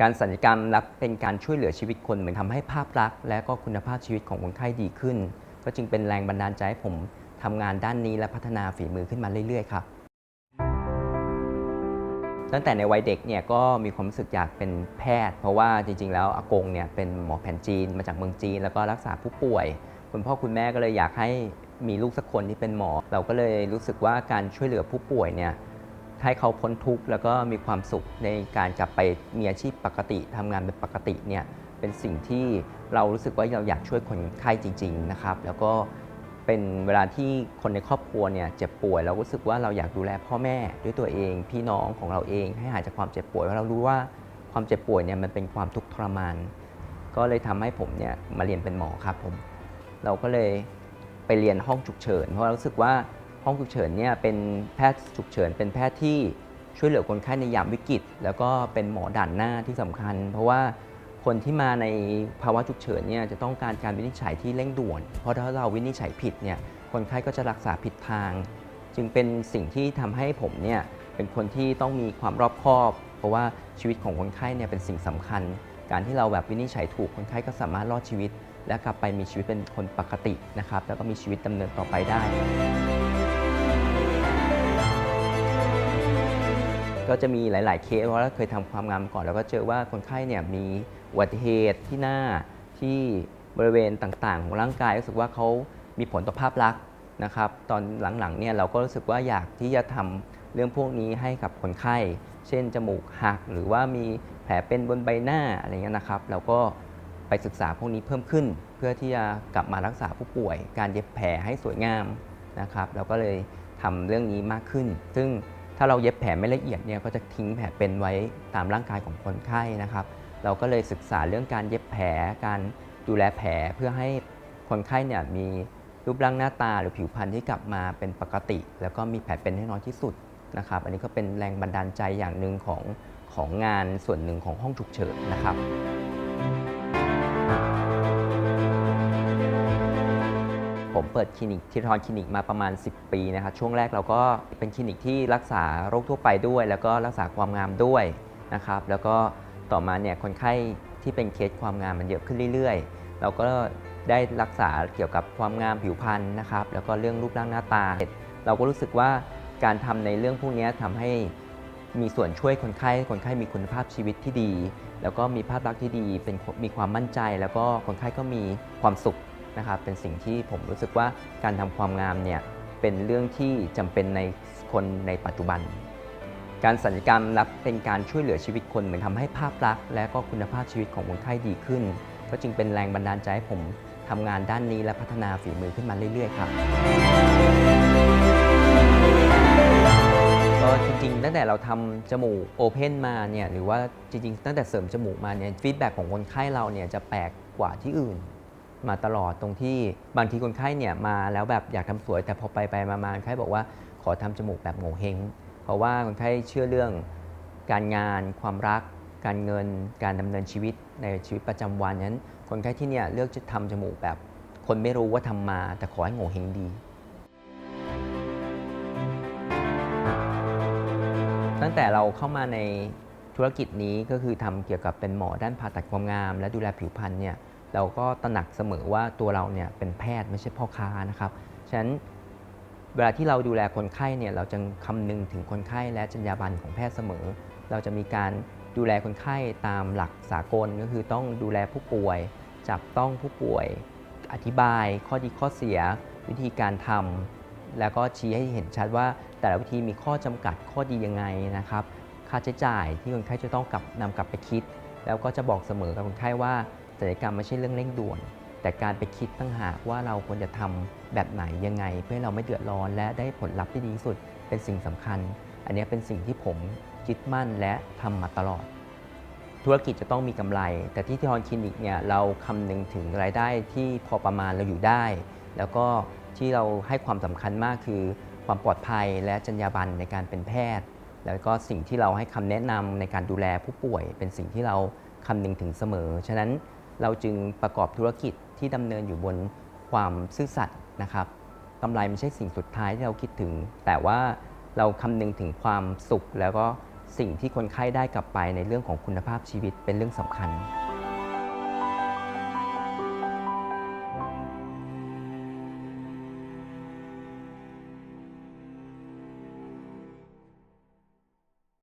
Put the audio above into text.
การสัญญกรรมและเป็นการช่วยเหลือชีวิตคนเหมือนทำให้ภาพลักษณ์และก็คุณภาพชีวิตของคนไข้ดีขึ้น ก็จึงเป็นแรงบันดาลใจให้ผมทำงานด้านนี้และพัฒนาฝีมือขึ้นมาเรื่อยๆครับตั้งแต่ในวัยเด็กเนี่ยก็มีความรู้สึกอยากเป็นแพทย์ เพราะว่าจริง ๆ แล้วอากงเนี่ยเป็นหมอแผนจีนมาจากเมืองจีน แล้วก็รักษาผู้ป่วย คุณพ่อคุณแม่ก็เลยอยากให้มีลูกสักคนที่เป็นหมอ เราก็เลยรู้สึกว่าการช่วยเหลือผู้ป่วยเนี่ย ให้เขาพ้นทุกข์แล้วก็มีความสุขในการกลับไปมีอาชีพปกติทำงานเป็นปกติเนี่ยเป็นสิ่งที่เรารู้สึกว่าเราอยากช่วยคนไข้จริง ๆนะครับ แล้วก็เป็นเวลาที่คนในครอบครัวเนี่ยเจ็บป่วยเรารู้สึกว่าเราอยากดูแลพ่อแม่ด้วยตัวเอง พี่น้องของเราเองให้หายจากความเจ็บป่วยเพราะเรารู้ว่าความเจ็บป่วยเนี่ยมันเป็นความทุกข์ทรมาน ก็เลยทำให้ผมเนี่ยมาเรียนเป็นหมอครับผม เราก็เลยไปเรียนห้องฉุกเฉิน เพราะเรารู้สึกว่า ห้องฉุกเฉินเนี่ยเป็นแพทย์ฉุกเฉิน เป็นแพทย์ที่ช่วยเหลือคนไข้ในยามวิกฤต แล้วก็เป็นหมอด่านหน้าที่สำคัญ เพราะว่าคนที่มาในภาวะฉุกเฉินเนี่ยจะต้องการการวินิจฉัยที่เร่งด่วน เพราะถ้าเราวินิจฉัยผิดเนี่ยคนไข้ก็จะรักษาผิดทาง จึงเป็นสิ่งที่ทำให้ผมเนี่ยเป็นคนที่ต้องมีความรอบคอบ เพราะว่าชีวิตของคนไข้เนี่ยเป็นสิ่งสำคัญ การที่เราแบบวินิจฉัยถูกคนไข้ก็สามารถรอดชีวิต และกลับไปมีชีวิตเป็นคนปกตินะครับแล้วก็มีชีวิตดำเนินต่อไปได้ ก็จะมีหลาย ๆ เคสเพราะเราเคยทำความงามก่อนแล้วก็เจอว่าคนไข้เนี่ยมีอุบัติเหตุที่หน้าที่บริเวณต่าง ๆ ของร่างกายรู้สึกว่าเขามีผลต่อภาพลักษณ์นะครับ ตอนหลัง ๆ เนี่ยเราก็รู้สึกว่าอยากที่จะทำเรื่องพวกนี้ให้กับคนไข้ เช่น จมูกหักหรือว่ามีแผลเป็นบนใบหน้าอะไรเงี้ยนะครับ เราก็ไปศึกษาพวกนี้เพิ่มขึ้น เพื่อที่จะกลับมารักษาผู้ป่วย การเย็บแผลให้สวยงามนะครับ เราก็เลยทำเรื่องนี้มากขึ้น ซึ่ง ถ้าเราเย็บแผลไม่ละเอียดเนี่ยก็จะทิ้งแผลเป็นไว้ตามร่างกายของคนไข้นะครับ เราก็เลยศึกษาเรื่องการเย็บแผล การดูแลแผลเพื่อให้คนไข้เนี่ยมีรูปร่างหน้าตาหรือผิวพรรณที่กลับมาเป็นปกติ แล้วก็มีแผลเป็นให้น้อยที่สุดนะครับ อันนี้ก็เป็นแรงบันดาลใจอย่างหนึ่งของของงานส่วนหนึ่งของห้องฉุกเฉินนะครับ ผมเปิดคลินิกทีทอนคลินิกมาประมาณ 10 ปีนะครับช่วงแรกเราก็เป็นคลินิกที่รักษาโรคทั่วไปด้วย แล้วก็รักษาความงามด้วยนะครับแล้วก็ต่อมาเนี่ยคนไข้ที่เป็นเคสความงามมันเยอะขึ้นเรื่อยๆ เราก็ได้รักษาเกี่ยวกับความงามผิวพรรณนะครับแล้วก็เรื่องรูปร่างหน้าตา เราก็รู้สึกว่าการทำในเรื่องพวกนี้ทำให้มีส่วนช่วยคนไข้ คนไข้มีคุณภาพชีวิตที่ดี แล้วก็มีภาพลักษณ์ที่ดี เป็นมีความมั่นใจ แล้วก็คนไข้ก็มีความสุข นะครับเป็นสิ่งที่ผมรู้สึกว่าการทำความงามเนี่ยเป็นเรื่องที่จำเป็นในคนในปัจจุบัน การสัญญกรรมและเป็นการช่วยเหลือชีวิตคนเหมือนทำให้ภาพลักษณ์และก็คุณภาพชีวิตของคนไข้ดีขึ้น ก็จึงเป็นแรงบันดาลใจให้ผมทำงานด้านนี้และพัฒนาฝีมือขึ้นมาเรื่อย ๆ ครับก็จริงๆตั้งแต่เราทำจมูกโอเพนมาเนี่ยหรือว่าจริงๆตั้งแต่เสริมจมูกมาเนี่ยฟีดแบ็ของคนไข้เราเนี่ยจะแปลกกว่าที่อื่น มาตลอดตรงที่บางทีคนไข้เนี่ยมาแล้วแบบอยากทำสวย แต่พอไปไปมามาคนไข้บอกว่าขอทำจมูกแบบโง่เฮงเพราะว่าคนไข้เชื่อเรื่องการงาน ความรัก การเงิน การดำเนินชีวิตในชีวิตประจำวันนั้น คนไข้ที่เนี่ยเลือกจะทำจมูกแบบ คนไม่รู้ว่าทำมา แต่ขอให้โง่เฮงดี ตั้งแต่เราเข้ามาในธุรกิจนี้ก็คือทำเกี่ยวกับเป็นหมอด้านผ่าตัดความงาม และดูแลผิวพรรณเนี่ย เราก็ตระหนักเสมอว่าตัวเราเนี่ยเป็นแพทย์ไม่ใช่พ่อค้านะครับ ฉะนั้นเวลาที่เราดูแลคนไข้เนี่ยเราจะคำนึงถึงคนไข้และจรรยาบรรณของแพทย์เสมอ เราจะมีการดูแลคนไข้ตามหลักสากลก็คือต้องดูแลผู้ป่วย จับต้องผู้ป่วย อธิบายข้อดีข้อเสีย วิธีการทำแล้วก็ชี้ให้เห็นชัดว่าแต่ละวิธีมีข้อจำกัดข้อดียังไงนะครับ ค่าใช้จ่ายที่คนไข้จะต้องกลับนำกลับไปคิด แล้วก็จะบอกเสมอกับคนไข้ว่า ศัลยกรรมไม่ใช่เรื่องเร่งด่วน แต่การไปคิดตั้งหากว่าเราควรจะทำแบบไหนยังไง เพื่อเราไม่เดือดร้อน และได้ผลลัพธ์ที่ดีที่สุดเป็นสิ่งสำคัญ อันนี้เป็นสิ่งที่ผมยึดมั่นและทำมาตลอด ธุรกิจจะต้องมีกำไร แต่ที่ทอนคลินิกเนี่ยเราคำนึงถึงรายได้ที่พอประมาณเราอยู่ได้ แล้วก็ที่เราให้ความสำคัญมากคือ ความปลอดภัยและจรรยาบรรณในการเป็นแพทย์ แล้วก็สิ่งที่เราให้คำแนะนำในการดูแลผู้ป่วย เป็นสิ่งที่เราคำนึงถึงเสมอ ฉะนั้น เราจึงประกอบธุรกิจที่ดำเนินอยู่บนความซื่อสัตย์นะครับกำไรไม่ใช่สิ่งสุดท้ายที่เราคิดถึง แต่ว่าเราคำนึงถึงความสุข แล้วก็สิ่งที่คนไข้ได้กลับไปในเรื่องของคุณภาพชีวิตเป็นเรื่องสำคัญ